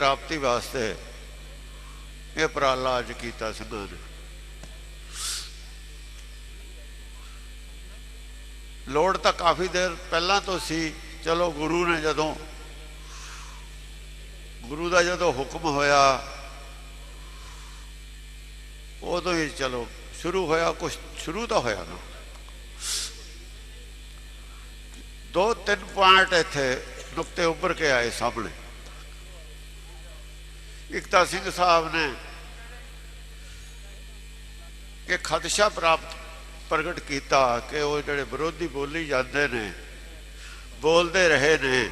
ਪ੍ਰਾਪਤੀ ਵਾਸਤੇ ਇਹ ਉਪਰਾਲਾ ਅੱਜ ਕੀਤਾ ਸਿੰਘਾਂ ਨੇ। ਲੋੜ ਤਾਂ ਕਾਫੀ ਦੇਰ ਪਹਿਲਾਂ ਤੋਂ ਸੀ। ਚਲੋ ਗੁਰੂ ਨੇ ਜਦੋਂ, ਗੁਰੂ ਦਾ ਜਦੋਂ ਹੁਕਮ ਹੋਇਆ, ਉਦੋਂ ਹੀ ਚਲੋ ਸ਼ੁਰੂ ਹੋਇਆ ਕੁਝ ਸ਼ੁਰੂ ਤਾਂ ਹੋਇਆ ਨਾ। ਦੋ ਤਿੰਨ ਪੁਆਇੰਟ ਇੱਥੇ ਨੁਕਤੇ ਉੱਭਰ ਕੇ ਆਏ ਸਾਹਮਣੇ। ਇਕਤਾ ਸਿੰਘ ਸਾਹਿਬ ਨੇ ਕਿ ਖਦਸ਼ਾ ਪ੍ਰਾਪਤ ਪ੍ਰਗਟ ਕੀਤਾ ਕਿ ਉਹ ਜਿਹੜੇ ਵਿਰੋਧੀ ਬੋਲੀ ਜਾਂਦੇ ਨੇ, ਬੋਲਦੇ ਰਹੇ ਨੇ,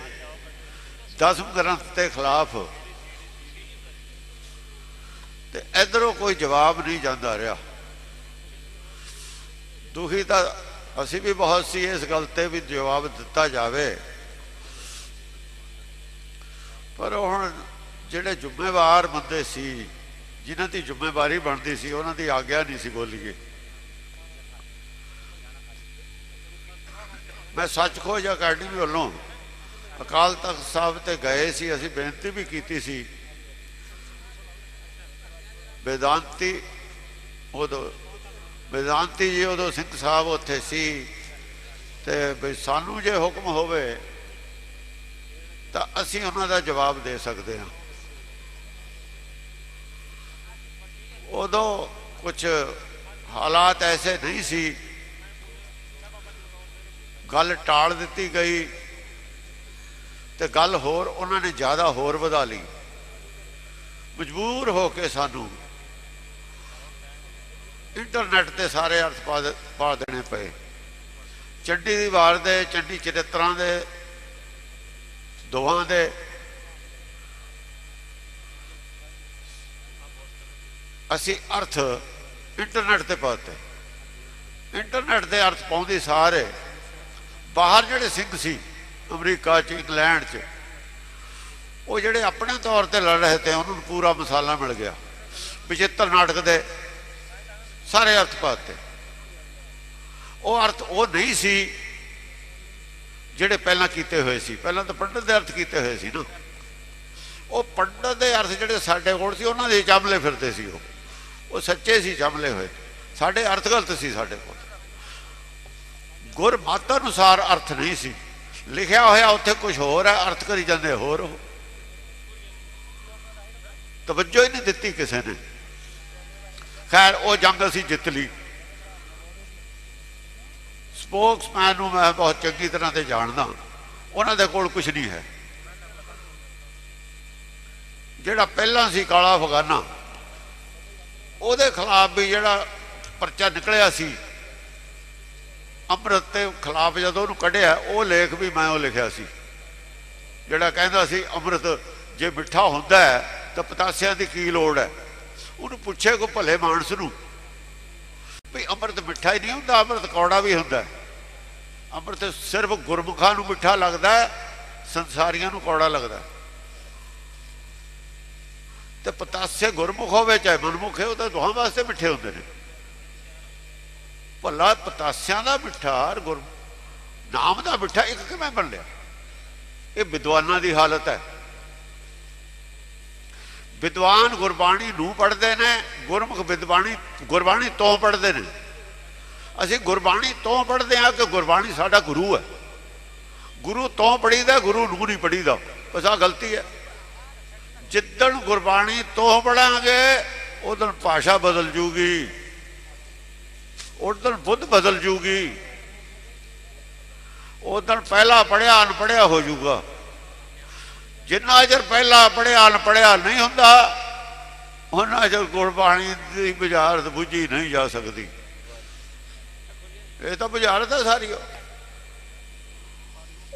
ਦਸਮ ਗ੍ਰੰਥ ਦੇ ਖਿਲਾਫ ਤੇ ਇਧਰੋਂ ਕੋਈ ਜਵਾਬ ਨਹੀਂ ਜਾਂਦਾ ਰਿਹਾ। ਦੁਖੀ ਤਾਂ ਅਸੀਂ ਵੀ ਬਹੁਤ ਸੀ, ਇਸ ਗੱਲ ਤੇ ਵੀ ਜਵਾਬ ਦਿੱਤਾ ਜਾਵੇ। ਪਰ ਹੁਣ ਜਿਹੜੇ ਜ਼ਿੰਮੇਵਾਰ ਬੰਦੇ ਸੀ, ਜਿਨ੍ਹਾਂ ਦੀ ਜ਼ਿੰਮੇਵਾਰੀ ਬਣਦੀ ਸੀ, ਉਹਨਾਂ ਦੀ ਆਗਿਆ ਨਹੀਂ ਸੀ ਬੋਲੀਏ। ਮੈਂ ਸੱਚ ਖੋਜ ਅਕੈਡਮੀ ਵੱਲੋਂ ਅਕਾਲ ਤਖਤ ਸਾਹਿਬ ਤੇ ਗਏ ਸੀ, ਅਸੀਂ ਬੇਨਤੀ ਵੀ ਕੀਤੀ ਸੀ। ਬੇਦਾਂਤੀ ਉਦੋਂ, ਬੇਦਾਂਤੀ ਜੀ ਉਦੋਂ ਸਿੰਘ ਸਾਹਿਬ ਉੱਥੇ ਸੀ, ਤੇ ਬਈ ਸਾਨੂੰ ਜੇ ਹੁਕਮ ਹੋਵੇ, ਤਾਂ ਅਸੀਂ ਉਹਨਾਂ ਦਾ ਜਵਾਬ ਦੇ ਸਕਦੇ ਹਾਂ। ਉਦੋਂ ਕੁਝ ਹਾਲਾਤ ਐਸੇ ਨਹੀਂ ਸੀ। ਗੱਲ ਟਾਲ ਦਿੱਤੀ ਗਈ ਤੇ ਗੱਲ ਹੋਰ ਉਹਨਾਂ ਨੇ ਜ਼ਿਆਦਾ ਹੋਰ ਵਧਾ ਲਈ। ਮਜਬੂਰ ਹੋ ਕੇ ਸਾਨੂੰ ਇੰਟਰਨੈਟ ਤੇ ਸਾਰੇ ਅਰਥ ਪਾ ਦੇ- ਪਾ ਦੇਣੇ ਪਏ। ਚੰਡੀ ਦੀ ਵਾਰ ਦੇ, ਚੰਡੀ ਚਰਿੱਤਰਾਂ ਦੇ, ਦੋਹਾਂ ਦੇ ਅਸੀਂ ਅਰਥ ਇੰਟਰਨੈਟ ਤੇ ਪਾਤੇ ਇੰਟਰਨੈਟ ਦੇ ਅਰਥ ਪਾਉਂਦੇ ਸਾਰੇ। ਬਾਹਰ ਜਿਹੜੇ ਸਿੰਘ ਸੀ, ਅਮਰੀਕਾ ਚ, ਇੰਗਲੈਂਡ ਚ, ਉਹ ਜਿਹੜੇ ਆਪਣੇ ਤੌਰ ਤੇ ਲੜ ਰਹੇ ਤੇ ਉਹਨਾਂ ਨੂੰ ਪੂਰਾ ਮਸਾਲਾ ਮਿਲ ਗਿਆ। ਵਿਚਿੱਤਰ ਨਾਟਕ ਦੇ ਸਾਰੇ ਅਰਥ ਪਾਤੇ ਉਹ ਅਰਥ ਉਹ ਨਹੀਂ ਸੀ ਜਿਹੜੇ ਪਹਿਲਾਂ ਕੀਤੇ ਹੋਏ ਸੀ। ਪਹਿਲਾਂ ਤਾਂ ਪੰਡਤ ਦੇ ਅਰਥ ਕੀਤੇ ਹੋਏ ਸੀ ਨਾ। ਉਹ ਪੰਡਤ ਦੇ ਅਰਥ ਜਿਹੜੇ ਸਾਡੇ ਕੋਲ ਸੀ, ਉਹਨਾਂ ਦੇ ਚਾਮਲੇ ਫਿਰਦੇ ਸੀ ਉਹ। ਉਹ ਸੱਚੇ ਸੀ ਜਮਲੇ ਹੋਏ। ਸਾਡੇ ਅਰਥ ਗਲਤ ਸੀ ਸਾਡੇ ਕੋਲ। ਗੁਰਮਤ ਅਨੁਸਾਰ ਅਰਥ ਨਹੀਂ ਸੀ। ਲਿਖਿਆ ਹੋਇਆ ਉੱਥੇ ਕੁਝ ਹੋਰ ਹੈ, ਅਰਥ ਕਰੀ ਜਾਂਦੇ ਹੋਰ ਉਹ। ਤਵੱਜੋ ਹੀ ਨਹੀਂ ਦਿੱਤੀ ਕਿਸੇ ਨੇ। ਖੈਰ, ਉਹ ਜੰਗ ਅਸੀਂ ਜਿੱਤ ਲਈ। ਸਪੋਕਸਮੈਨ ਨੂੰ ਮੈਂ ਬਹੁਤ ਚੰਗੀ ਤਰ੍ਹਾਂ ਤੇ ਜਾਣਦਾ ਉਹਨਾਂ ਦੇ ਕੋਲ ਕੁਝ ਨਹੀਂ ਹੈ। ਜਿਹੜਾ ਪਹਿਲਾਂ ਸੀ ਕਾਲਾ ਫਗਾਨਾ ਉਹਦੇ ਖਿਲਾਫ ਵੀ ਜਿਹੜਾ ਪਰਚਾ ਨਿਕਲਿਆ ਸੀ, ਅੰਮ੍ਰਿਤ ਦੇ ਖਿਲਾਫ ਜਦੋਂ ਉਹਨੂੰ ਕੱਢਿਆ, ਉਹ ਲੇਖ ਵੀ ਮੈਂ ਉਹ ਲਿਖਿਆ ਸੀ। ਜਿਹੜਾ ਕਹਿੰਦਾ ਸੀ, ਅੰਮ੍ਰਿਤ ਜੇ ਮਿੱਠਾ ਹੁੰਦਾ ਹੈ, ਤਾਂ ਪਤਾਸਿਆਂ ਦੀ ਕੀ ਲੋੜ ਹੈ? ਉਹਨੂੰ ਪੁੱਛੇ ਕੋ ਭਲੇ ਮਾਨਸ ਨੂੰ ਵੀ ਅੰਮ੍ਰਿਤ ਮਿੱਠਾ ਹੀ ਨਹੀਂ ਹੁੰਦਾ, ਅੰਮ੍ਰਿਤ ਕੌੜਾ ਵੀ ਹੁੰਦਾ ਅੰਮ੍ਰਿਤ ਸਿਰਫ ਗੁਰਮੁਖਾਂ ਨੂੰ ਮਿੱਠਾ ਲੱਗਦਾ ਸੰਸਾਰੀਆਂ ਨੂੰ ਕੌੜਾ ਲੱਗਦਾ ਤੇ ਪਤਾਸੇ ਗੁਰਮੁਖ ਹੋਵੇ, ਚਾਹੇ ਮਨਮੁਖ ਹੈ ਉਹ ਤਾਂ ਦੋਹਾਂ ਵਾਸਤੇ ਮਿੱਠੇ ਹੁੰਦੇ ਨੇ। ਭੱਲਾ ਪਤਾਸਿਆਂ ਦਾ ਮਿੱਠਾ ਔਰ ਗੁਰ ਨਾਮ ਦਾ ਮਿੱਠਾ, ਇੱਕ ਕਿਵੇਂ ਬਣ ਲਿਆ? ਇਹ ਵਿਦਵਾਨਾਂ ਦੀ ਹਾਲਤ ਹੈ। ਵਿਦਵਾਨ ਗੁਰਬਾਣੀ ਨੂੰ ਪੜ੍ਹਦੇ ਨੇ, ਗੁਰਮੁਖ ਵਿਦਵਾਨੀ ਗੁਰਬਾਣੀ ਤੋਂ ਪੜ੍ਹਦੇ ਨੇ। ਅਸੀਂ ਗੁਰਬਾਣੀ ਤੋਂ ਪੜ੍ਹਦੇ ਹਾਂ ਕਿ ਗੁਰਬਾਣੀ ਸਾਡਾ ਗੁਰੂ ਹੈ। ਗੁਰੂ ਤੋਂ ਪੜੀਦਾ ਗੁਰੂ ਨੂੰ ਨਹੀਂ ਪੜੀਦਾ ਬਸ ਆਹ ਗਲਤੀ ਹੈ। ਜਿੱਦਣ ਗੁਰਬਾਣੀ ਤੋਂ ਪੜਾਂਗੇ ਉਦੋਂ ਭਾਸ਼ਾ ਬਦਲ ਜੂਗੀ। ਉਦੋਂ ਬੁੱਧ ਬਦਲ ਜੂਗੀ। ਉਦੋਂ ਪਹਿਲਾ ਪੜਿਆ ਅਨਪੜਿਆ ਹੋ ਜਾਊਗਾ ਜਿੰਨਾ ਚਿਰ ਪਹਿਲਾ ਪੜਿਆ ਅਨਪੜਿਆ ਨਹੀਂ ਹੁੰਦਾ ਉਹਨਾਂ ਚਿਰ ਗੁਰਬਾਣੀ ਦੀ ਬੁਝਾਰਤ ਬੁੱਝੀ ਨਹੀਂ ਜਾ ਸਕਦੀ। ਇਹ ਤਾਂ ਬੁਝਾਰਤ ਹੈ ਸਾਰੀ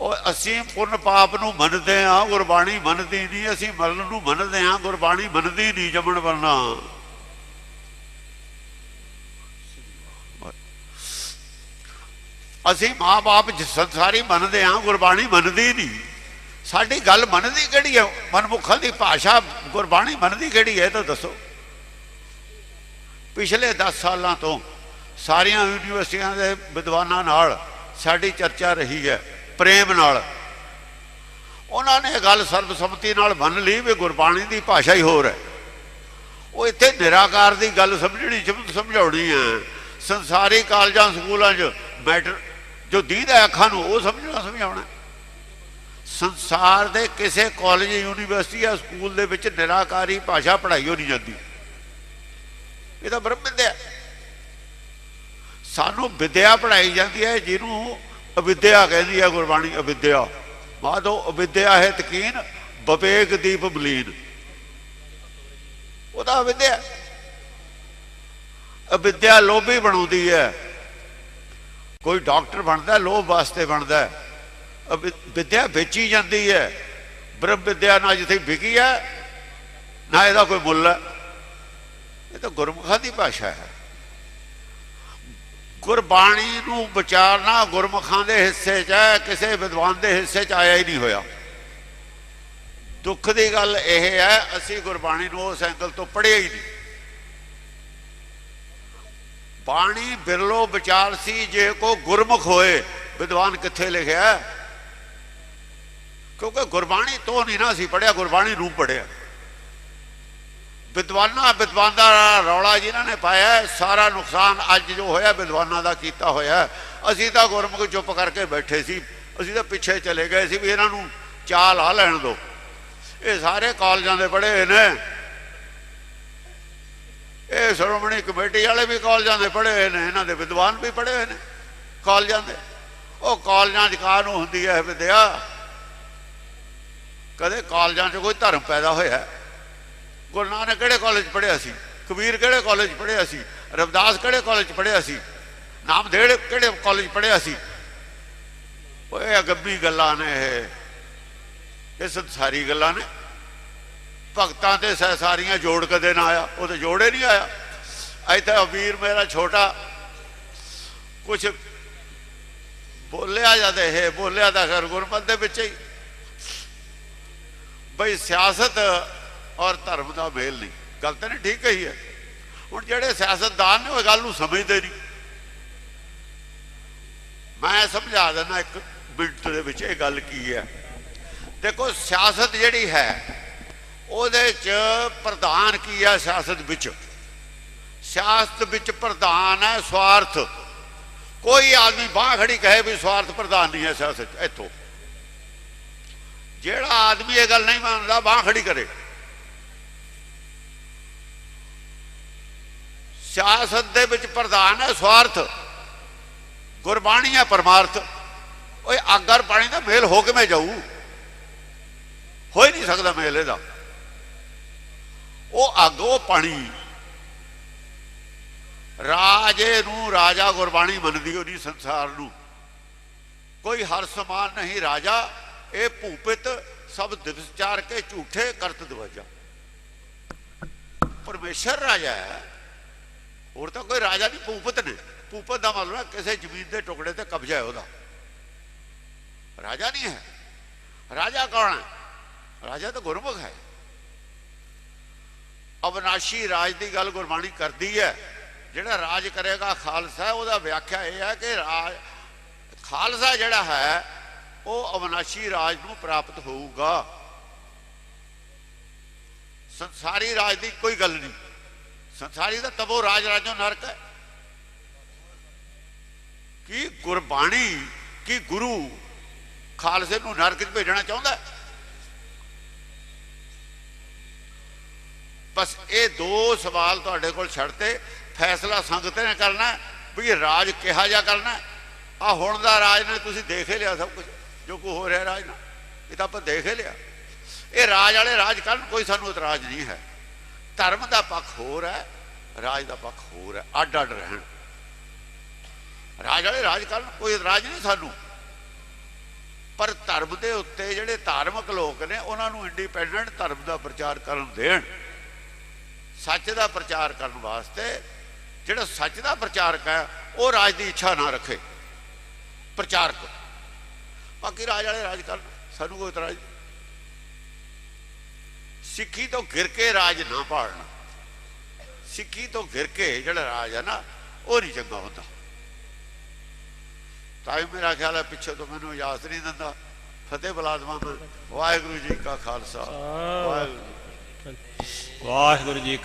ਉਹ। ਅਸੀਂ ਪੁੰਨ ਪਾਪ ਨੂੰ ਮੰਨਦੇ ਹਾਂ, ਗੁਰਬਾਣੀ ਮੰਨਦੀ ਨਹੀਂ, ਅਸੀਂ ਮਰਨ ਨੂੰ ਮੰਨਦੇ ਹਾਂ, ਗੁਰਬਾਣੀ ਮੰਨਦੀ ਨਹੀਂ ਜੰਮਣ ਵਰਨਾ। ਅਸੀਂ ਮਾਂ-ਬਾਪ ਸੰਸਾਰੀ ਮੰਨਦੇ ਹਾਂ, ਗੁਰਬਾਣੀ ਮੰਨਦੀ ਨਹੀਂ। ਸਾਡੀ ਗੱਲ ਮੰਨਦੀ ਕਿਹੜੀ ਹੈ? ਮਨਮੁਖਾਂ ਦੀ ਭਾਸ਼ਾ ਗੁਰਬਾਣੀ ਮੰਨਦੀ ਕਿਹੜੀ ਹੈ, ਇਹ ਤਾਂ ਦੱਸੋ। ਪਿਛਲੇ 10 ਸਾਲਾਂ ਤੋਂ ਸਾਰੀਆਂ ਯੂਨੀਵਰਸਿਟੀਆਂ ਦੇ ਵਿਦਵਾਨਾਂ ਨਾਲ ਸਾਡੀ ਚਰਚਾ ਰਹੀ ਹੈ। ਪ੍ਰੇਮ ਨਾਲ। ਉਹਨਾਂ ਨੇ ਇਹ ਗੱਲ ਸਰਬਸੰਮਤੀ ਨਾਲ ਮੰਨ ਲਈ ਵੀ ਗੁਰਬਾਣੀ ਦੀ ਭਾਸ਼ਾ ਹੀ ਹੋਰ ਹੈ। ਉਹ ਇੱਥੇ ਨਿਰਾਕਾਰ ਦੀ ਗੱਲ ਸਮਝਣੀ, ਸ਼ਬਦ ਸਮਝਾਉਣੀ ਹੈ। ਸੰਸਾਰੀ ਕਾਲਜਾਂ, ਸਕੂਲਾਂ 'ਚ ਮੈਟਰ, ਜੋ ਦੀਦਾ ਅੱਖਾਂ ਨੂੰ, ਉਹ ਸਮਝਣਾ, ਸਮਝਾਉਣਾ। ਸੰਸਾਰ ਦੇ ਕਿਸੇ ਕਾਲਜ, ਯੂਨੀਵਰਸਿਟੀ ਜਾਂ ਸਕੂਲ ਦੇ ਵਿੱਚ ਨਿਰਾਕਾਰੀ ਭਾਸ਼ਾ ਪੜ੍ਹਾਈ ਹੋ ਨਹੀਂ ਜਾਂਦੀ। ਇਹ ਤਾਂ ਬ੍ਰਹਮ ਵਿਦਿਆ ਸਾਨੂੰ ਵਿਦਿਆ ਪੜ੍ਹਾਈ ਜਾਂਦੀ ਹੈ, ਜਿਹਨੂੰ ਅਵਿਦਿਆ ਕਹਿੰਦੀ ਹੈ ਗੁਰਬਾਣੀ, ਅਵਿਦਿਆ। ਮਾਦੋ ਅਵਿਦਿਆ ਹੈ ਤਕੀਨ ਵਿਵੇਕ ਦੀਪ ਬਲੀਨ। ਉਹਦਾ ਅਵਿਦਿਆ ਅਵਿਦਿਆ ਲੋਭੀ ਬਣਾਉਂਦੀ ਹੈ। ਕੋਈ ਡਾਕਟਰ ਬਣਦਾ, ਲੋਭ ਵਾਸਤੇ ਬਣਦਾ ਅਵਿ- ਵਿਦਿਆ ਵੇਚੀ ਜਾਂਦੀ ਹੈ। ਬ੍ਰਹਮ ਵਿਦਿਆ ਨਾ ਜਿੱਥੇ ਵਿਕੀ ਹੈ, ਨਾ ਇਹਦਾ ਕੋਈ ਮੁੱਲ ਹੈ। ਇਹ ਤਾਂ ਗੁਰਮੁਖਾਂ ਦੀ ਭਾਸ਼ਾ ਹੈ। ਗੁਰਬਾਣੀ ਨੂੰ ਵਿਚਾਰਨਾ ਗੁਰਮੁਖਾਂ ਦੇ ਹਿੱਸੇ 'ਚ ਹੈ, ਕਿਸੇ ਵਿਦਵਾਨ ਦੇ ਹਿੱਸੇ 'ਚ ਆਇਆ ਹੀ ਨਹੀਂ ਹੋਇਆ। ਦੁੱਖ ਦੀ ਗੱਲ ਇਹ ਹੈ, ਅਸੀਂ ਗੁਰਬਾਣੀ ਨੂੰ ਉਸ ਐਂਗਲ ਤੋਂ ਪੜ੍ਹਿਆ ਹੀ ਨਹੀਂ। ਬਾਣੀ ਬਿਰਲੋ ਵਿਚਾਰ ਸੀ, ਜੇ ਕੋ ਗੁਰਮੁਖ ਹੋਏ, ਵਿਦਵਾਨ ਕਿੱਥੇ ਲਿਖਿਆ? ਕਿਉਂਕਿ ਗੁਰਬਾਣੀ ਤੋਂ ਨਹੀਂ ਨਾ ਅਸੀਂ ਪੜਿਆ ਗੁਰਬਾਣੀ ਨੂੰ ਪੜਿਆ ਵਿਦਵਾਨਾਂ ਵਿਦਵਾਨਾਂ ਦਾ ਰੌਲਾ ਜਿਨ੍ਹਾਂ ਨੇ ਪਾਇਆ ਸਾਰਾ ਨੁਕਸਾਨ ਅੱਜ ਜੋ ਹੋਇਆ, ਵਿਦਵਾਨਾਂ ਦਾ ਕੀਤਾ ਹੋਇਆ ਅਸੀਂ ਤਾਂ ਗੁਰਮੁਖ ਚੁੱਪ ਕਰਕੇ ਬੈਠੇ ਸੀ। ਅਸੀਂ ਤਾਂ ਪਿੱਛੇ ਚਲੇ ਗਏ ਸੀ ਵੀ ਇਹਨਾਂ ਨੂੰ ਚਾਲ ਆ ਲੈਣ ਦਿਓ ਇਹ ਸਾਰੇ ਕਾਲਜਾਂ ਦੇ ਪੜ੍ਹੇ ਹੋਏ ਨੇ। ਇਹ ਸ਼੍ਰੋਮਣੀ ਕਮੇਟੀ ਵਾਲੇ ਵੀ ਕਾਲਜਾਂ ਦੇ ਪੜ੍ਹੇ ਹੋਏ ਨੇ, ਇਹਨਾਂ ਦੇ ਵਿਦਵਾਨ ਵੀ ਪੜ੍ਹੇ ਹੋਏ ਨੇ ਕਾਲਜਾਂ ਦੇ। ਉਹ ਕਾਲਜਾਂ 'ਚ ਕਾਹ ਨੂੰ ਹੁੰਦੀ ਹੈ ਵਿਦਿਆ? ਕਦੇ ਕਾਲਜਾਂ 'ਚ ਕੋਈ ਧਰਮ ਪੈਦਾ ਹੋਇਆ? ਗੁਰੂ ਨਾਨਕ ਕਿਹੜੇ ਕਾਲਜ ਪੜ੍ਹਿਆ ਸੀ? ਕਬੀਰ ਕਿਹੜੇ ਕਾਲਜ ਪੜ੍ਹਿਆ ਸੀ? ਰਵਿਦਾਸ ਕਿਹੜੇ ਕਾਲਜ ਪੜ੍ਹਿਆ ਸੀ? ਨਾਮਦੇੜ ਕਿਹੜੇ ਕਾਲਜ ਪੜ੍ਹਿਆ ਸੀ? ਓਏ ਅਗੰਬੀ ਗੱਲਾਂ ਨੇ ਇਹ। ਸੰਸਾਰੀ ਗੱਲਾਂ ਨੇ। ਭਗਤਾਂ ਤੇ ਸਹਿਸਾਰੀਆਂ ਜੋੜ ਕਦੇ ਨਾ ਆਇਆ। ਉਹ ਤੇ ਜੋੜੇ ਨਹੀਂ ਆਇਆ। ਅੱਜ ਤਾਂ ਵੀਰ ਮੇਰਾ ਛੋਟਾ। ਕੁਛ ਬੋਲਿਆ ਜਾਂਦੇ ਹੈ ਬੋਲਿਆ ਤਾਂ ਖਰ ਗੁਰਮਤ ਦੇ ਵਿੱਚ ਹੀ। ਬਈ ਸਿਆਸਤ ਔਰ ਧਰਮ ਦਾ ਮੇਲ ਨਹੀਂ। ਗੱਲ ਤਾਂ ਨਹੀਂ ਠੀਕ ਕਹੀ ਹੈ। ਹੁਣ ਜਿਹੜੇ ਸਿਆਸਤਦਾਨ ਨੇ, ਉਹ ਗੱਲ ਨੂੰ ਸਮਝਦੇ ਨਹੀਂ। ਮੈਂ ਸਮਝਾ ਦਿੰਦਾ ਇੱਕ ਮਿੰਟ ਦੇ ਵਿੱਚ ਇਹ ਗੱਲ ਕੀ ਹੈ। ਦੇਖੋ, ਸਿਆਸਤ ਜਿਹੜੀ ਹੈ, ਉਹਦੇ ਚ ਪ੍ਰਧਾਨ ਕੀ ਹੈ ਸਿਆਸਤ ਵਿੱਚ? ਸਿਆਸਤ ਵਿੱਚ ਪ੍ਰਧਾਨ ਹੈ ਸਵਾਰਥ। ਕੋਈ ਆਦਮੀ ਬਾਹ ਖੜੀ ਕਹੇ ਵੀ ਸਵਾਰਥ ਪ੍ਰਧਾਨ ਨਹੀਂ ਹੈ ਸਿਆਸਤ ਇੱਥੋਂ। ਜਿਹੜਾ ਆਦਮੀ ਇਹ ਗੱਲ ਨਹੀਂ ਮੰਨਦਾ, ਬਾਹ ਖੜੀ ਕਰੇ। ਸਿਆਸਤ ਦੇ ਵਿੱਚ ਪ੍ਰਧਾਨ ਹੈ ਸਵਾਰਥ। ਗੁਰਬਾਣੀ ਹੈ ਪਰਮਾਰਥ। ਓਏ ਆਗਰ ਪਾਣੀ ਦਾ ਮੇਲ ਹੋ ਕਿਵੇਂ ਜਾਊ? ਹੋ ਹੀ ਨਹੀਂ ਸਕਦਾ ਮੇਲ ਇਹਦਾ। ਉਹ ਅੱਗ, ਉਹ ਪਾਣੀ। ਰਾਜੇ ਨੂੰ ਰਾਜਾ ਗੁਰਬਾਣੀ ਮੰਨਦੀ ਉਹ ਹੋਣੀ ਸੰਸਾਰ ਨੂੰ। ਕੋਈ ਹਰ ਸਮਾਨ ਨਹੀਂ ਰਾਜਾ। ਇਹ ਭੂਪਿਤ ਸਭ ਦਿਵਸ ਕੇ ਝੂਠੇ ਕਰਤ ਦਵਾਜਾ। ਪਰਮੇਸ਼ਰ ਰਾਜਾ ਹੈ। ਹੋਰ ਤਾਂ ਕੋਈ ਰਾਜਾ ਨਹੀਂ, ਭੂਪਤ ਨੇ। ਭੂਪਤ ਦਾ ਮਤਲਬ ਹੈ ਕਿਸੇ ਜ਼ਮੀਨ ਦੇ ਟੁਕੜੇ ਤੇ ਕਬਜ਼ਾ ਹੈ ਉਹਦਾ। ਰਾਜਾ ਨਹੀਂ ਹੈ। ਰਾਜਾ ਕੌਣ ਹੈ? ਰਾਜਾ ਤਾਂ ਗੁਰਮੁਖ ਹੈ। ਅਵਨਾਸ਼ੀ ਰਾਜ ਦੀ ਗੱਲ ਗੁਰਬਾਣੀ ਕਰਦੀ ਹੈ। ਜਿਹੜਾ ਰਾਜ ਕਰੇਗਾ ਖਾਲਸਾ, ਉਹਦਾ ਵਿਆਖਿਆ ਇਹ ਹੈ ਕਿ ਰਾਜ ਖਾਲਸਾ ਜਿਹੜਾ ਹੈ, ਉਹ ਅਵਨਾਸ਼ੀ ਰਾਜ ਨੂੰ ਪ੍ਰਾਪਤ ਹੋਊਗਾ। ਸੰਸਾਰੀ ਰਾਜ ਦੀ ਕੋਈ ਗੱਲ ਨਹੀਂ। ਸੰਸਾਰੀ ਦਾ ਤਬੋ ਰਾਜ ਰਾਜੋ ਨਰਕ ਹੈ। ਕੀ ਗੁਰਬਾਣੀ, ਕੀ ਗੁਰੂ ਖਾਲਸੇ ਨੂੰ ਨਰਕ 'ਚ ਭੇਜਣਾ ਚਾਹੁੰਦਾ ਬਸ ਇਹ ਦੋ ਸਵਾਲ ਤੁਹਾਡੇ ਕੋਲ ਛੱਡਤੇ, ਫੈਸਲਾ ਸੰਗਤ ਨੇ ਕਰਨਾ ਵੀ ਰਾਜ ਕਿਹਾ ਜਾ ਕਰਨਾ ਆ ਹੁਣ ਦਾ ਰਾਜ ਨੇ ਤੁਸੀਂ ਦੇਖ ਲਿਆ ਸਭ ਕੁਝ ਜੋ ਕੋ ਹੋ ਰਿਹਾ ਰਾਜ ਨਾਲ। ਇਹ ਤਾਂ ਆਪਾਂ ਦੇਖ ਹੀ ਲਿਆ। ਇਹ ਰਾਜ ਵਾਲੇ ਰਾਜ ਕਰਨ, ਕੋਈ ਸਾਨੂੰ ਇਤਰਾਜ਼ ਨਹੀਂ ਹੈ। ਧਰਮ ਦਾ ਪੱਖ ਹੋਰ ਹੈ, ਰਾਜ ਦਾ ਪੱਖ ਹੋਰ ਹੈ ਅੱਡ ਅੱਡ ਰਹਿਣ। ਰਾਜ ਵਾਲੇ ਰਾਜ ਕਰਨ, ਕੋਈ ਰਾਜ ਨਹੀਂ ਸਾਨੂੰ। ਪਰ ਧਰਮ ਦੇ ਉੱਤੇ ਜਿਹੜੇ ਧਾਰਮਿਕ ਲੋਕ ਨੇ, ਉਹਨਾਂ ਨੂੰ ਇੰਡੀਪੈਂਡੈਂਟ ਧਰਮ ਦਾ ਪ੍ਰਚਾਰ ਕਰਨ ਦੇਣ, ਸੱਚ ਦਾ ਪ੍ਰਚਾਰ ਕਰਨ ਵਾਸਤੇ, ਜਿਹੜਾ ਸੱਚ ਦਾ ਪ੍ਰਚਾਰਕ ਹੈ, ਉਹ ਰਾਜ ਦੀ ਇੱਛਾ ਨਾ ਰੱਖੇ। ਪ੍ਰਚਾਰਕ। ਬਾਕੀ ਰਾਜ ਵਾਲੇ ਰਾਜ ਕਰਨ, ਸਾਨੂੰ ਕੋਈ ਇਤਰਾਜ਼ ਸਿੱਖੀ ਤੋਂ ਘਿਰ ਕੇ ਰਾਜ ਨਾ ਪਾੜਨਾ। ਸਿੱਖੀ ਤੋਂ ਘਿਰ ਕੇ ਜਿਹੜਾ ਰਾਜ ਹੈ ਨਾ ਉਹ ਨਹੀਂ ਚੰਗਾ ਹੁੰਦਾ। ਤਾਂ ਹੀ ਮੇਰਾ ਖਿਆਲ ਹੈ ਪਿੱਛੇ ਤੋਂ ਮੈਨੂੰ ਇਜਾਜ਼ਤ ਨਹੀਂ ਦਿੰਦਾ। ਫਤਿਹ ਬੁਲਾਦਮਾ ਵਾਹਿਗੁਰੂ ਜੀ ਕਾ ਖਾਲਸਾ। ਵਾਹਿਗੁਰੂ ਜੀ